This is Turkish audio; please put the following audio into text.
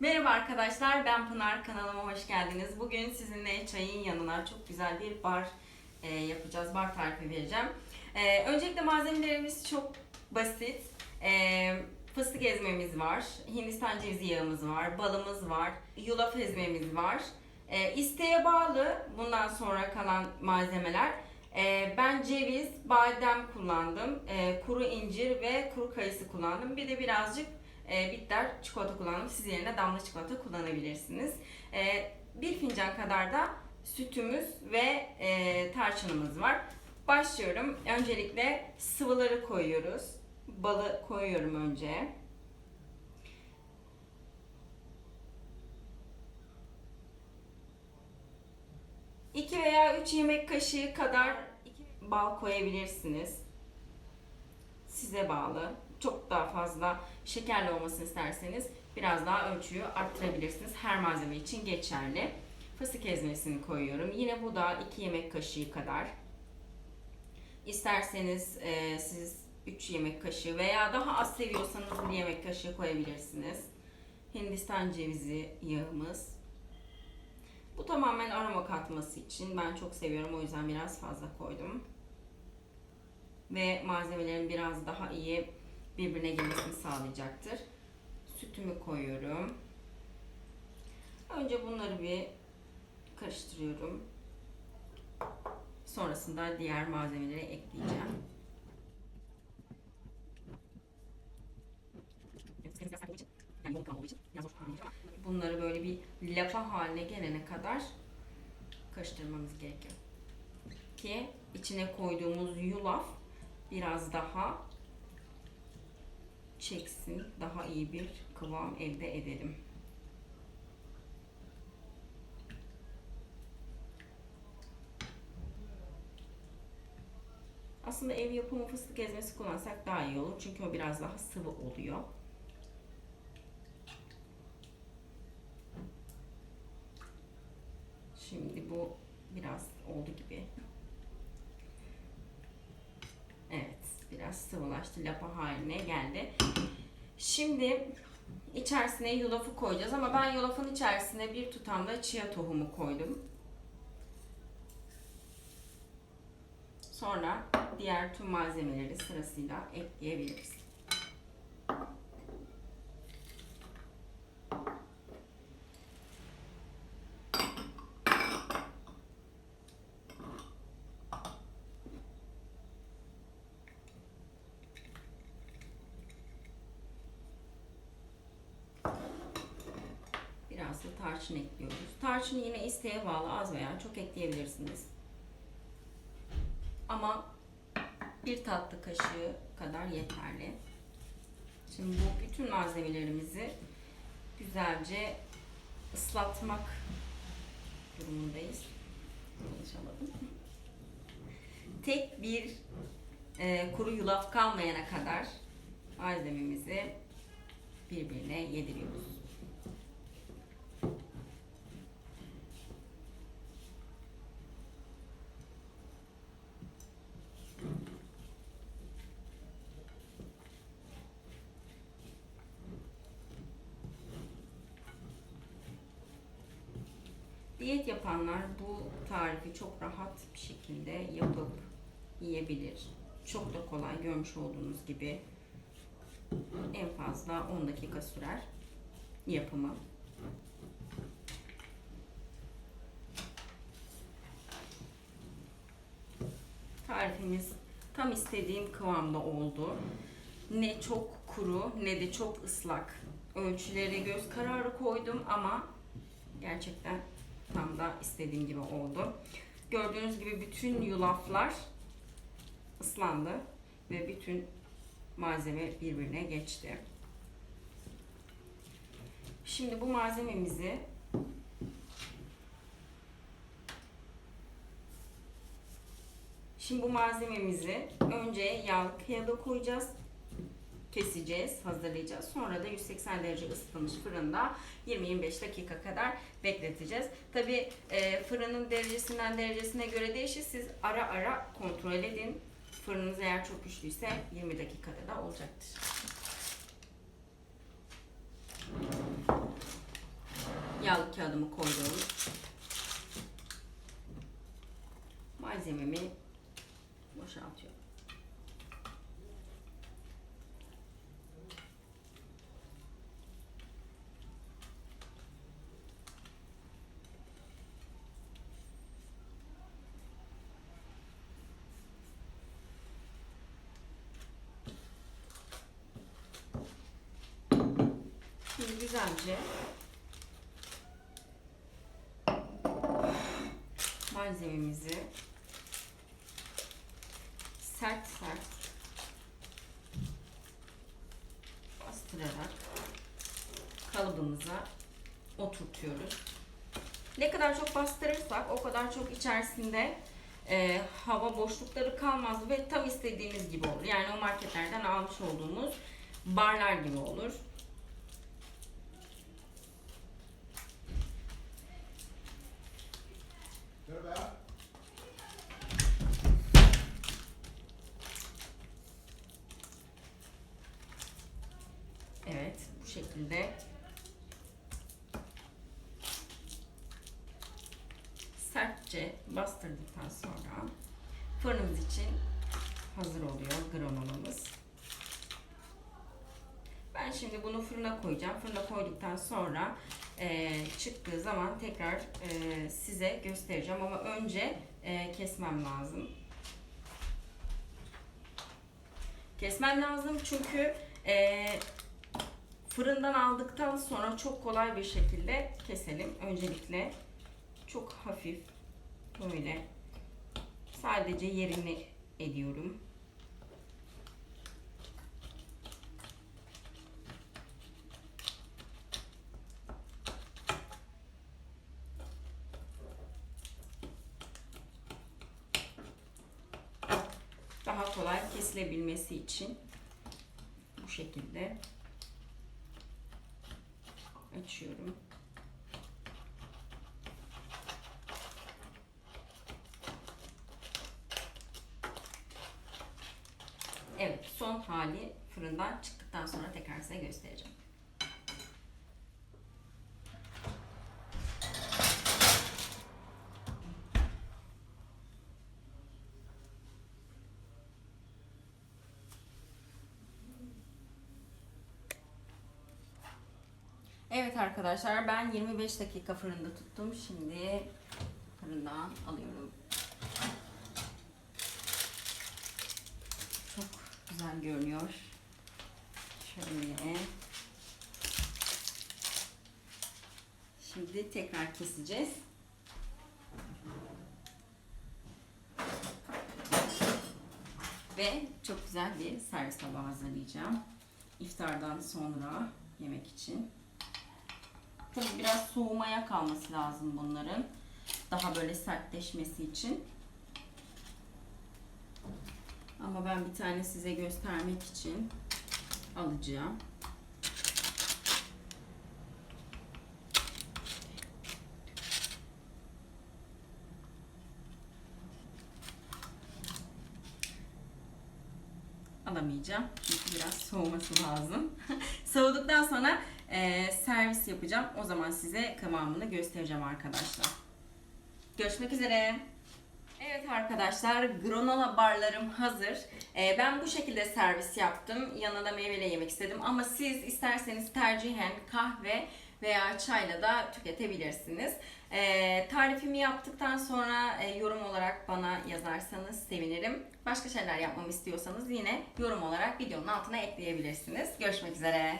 Merhaba arkadaşlar, ben Pınar. Kanalıma hoş geldiniz. Bugün sizinle çayın yanına çok güzel bir bar e, yapacağız. Bar tarifi vereceğim. E, öncelikle malzemelerimiz çok basit. E, fıstık ezmemiz var, Hindistan cevizi yağımız var, balımız var, yulaf ezmemiz var. E, isteğe bağlı bundan sonra kalan malzemeler. E, ben ceviz, badem kullandım, e, kuru incir ve kuru kayısı kullandım. Bir de birazcık e, bitter çikolata kullandım. Siz yerine damla çikolata kullanabilirsiniz. E, bir fincan kadar da sütümüz ve e, tarçınımız var. Başlıyorum. Öncelikle sıvıları koyuyoruz. Balı koyuyorum önce. İki veya üç yemek kaşığı kadar bal koyabilirsiniz. Size bağlı. Çok daha fazla şekerli olmasını isterseniz biraz daha ölçüyü arttırabilirsiniz. Her malzeme için geçerli. Fıstık ezmesini koyuyorum. Yine bu da 2 yemek kaşığı kadar. İsterseniz e, siz 3 yemek kaşığı veya daha az seviyorsanız 1 yemek kaşığı koyabilirsiniz. Hindistan cevizi yağımız. Bu tamamen aroma katması için. Ben çok seviyorum o yüzden biraz fazla koydum. Ve malzemelerin biraz daha iyi birbirine girmesini sağlayacaktır. Sütümü koyuyorum. Önce bunları bir karıştırıyorum. Sonrasında diğer malzemeleri ekleyeceğim. Bunları böyle bir lapa haline gelene kadar karıştırmamız gerekiyor. Ki içine koyduğumuz yulaf biraz daha çeksin. Daha iyi bir kıvam elde edelim. Aslında ev yapımı fıstık ezmesi kullansak daha iyi olur. Çünkü o biraz daha sıvı oluyor. Şimdi bu biraz oldu gibi. Evet, biraz sıvılaştı, lapa haline geldi. Şimdi içerisine yulafı koyacağız ama ben yulafın içerisine bir tutam da chia tohumu koydum. Sonra diğer tüm malzemeleri sırasıyla ekleyebiliriz. Da tarçın ekliyoruz. Tarçını yine isteğe bağlı az veya çok ekleyebilirsiniz. Ama bir tatlı kaşığı kadar yeterli. Şimdi bu bütün malzemelerimizi güzelce ıslatmak durumundayız. Konuşamadım. Tek bir e, kuru yulaf kalmayana kadar malzememizi birbirine yediriyoruz. Diyet yapanlar bu tarifi çok rahat bir şekilde yapıp yiyebilir. Çok da kolay görmüş olduğunuz gibi en fazla 10 dakika sürer yapımı. Tarifimiz tam istediğim kıvamda oldu. Ne çok kuru ne de çok ıslak. Ölçüleri göz kararı koydum ama gerçekten tam da istediğim gibi oldu. Gördüğünüz gibi bütün yulaflar ıslandı ve bütün malzeme birbirine geçti. Şimdi bu malzememizi Şimdi bu malzememizi önce yağlı kağıda koyacağız keseceğiz, hazırlayacağız. Sonra da 180 derece ısıtılmış fırında 20-25 dakika kadar bekleteceğiz. Tabi e, fırının derecesinden derecesine göre değişir. Siz ara ara kontrol edin. Fırınınız eğer çok güçlüyse 20 dakikada da olacaktır. Yağlı kağıdımı koydum. Malzememi boşaltıyorum. Şimdi güzelce malzememizi sert sert bastırarak kalıbımıza oturtuyoruz. Ne kadar çok bastırırsak o kadar çok içerisinde e, hava boşlukları kalmaz ve tam istediğimiz gibi olur. Yani o marketlerden almış olduğumuz barlar gibi olur. Evet, bu şekilde sertçe bastırdıktan sonra fırınımız için hazır oluyor granolomuz. Ben şimdi bunu fırına koyacağım. Fırına koyduktan sonra e, çıktığı zaman tekrar e, size göstereceğim ama önce e, kesmem lazım. Kesmem lazım çünkü e, fırından aldıktan sonra çok kolay bir şekilde keselim. Öncelikle çok hafif böyle sadece yerini ediyorum. Daha kolay kesilebilmesi için bu şekilde açıyorum. Evet, son hali fırından çıktıktan sonra tekrar size göstereceğim. Evet arkadaşlar ben 25 dakika fırında tuttum. Şimdi fırından alıyorum. Çok güzel görünüyor. Şöyle. Şimdi tekrar keseceğiz. Ve çok güzel bir servis tabağı hazırlayacağım. İftardan sonra yemek için. Tabii biraz soğumaya kalması lazım bunların. Daha böyle sertleşmesi için. Ama ben bir tane size göstermek için alacağım. Alamayacağım. Çünkü biraz soğuması lazım. Soğuduktan sonra e, servis yapacağım. O zaman size kıvamını göstereceğim arkadaşlar. Görüşmek üzere. Evet arkadaşlar granola barlarım hazır. Ee, ben bu şekilde servis yaptım. Yanına meyveyle yemek istedim. Ama siz isterseniz tercihen kahve veya çayla da tüketebilirsiniz. Ee, tarifimi yaptıktan sonra e, yorum olarak bana yazarsanız sevinirim. Başka şeyler yapmamı istiyorsanız yine yorum olarak videonun altına ekleyebilirsiniz. Görüşmek üzere.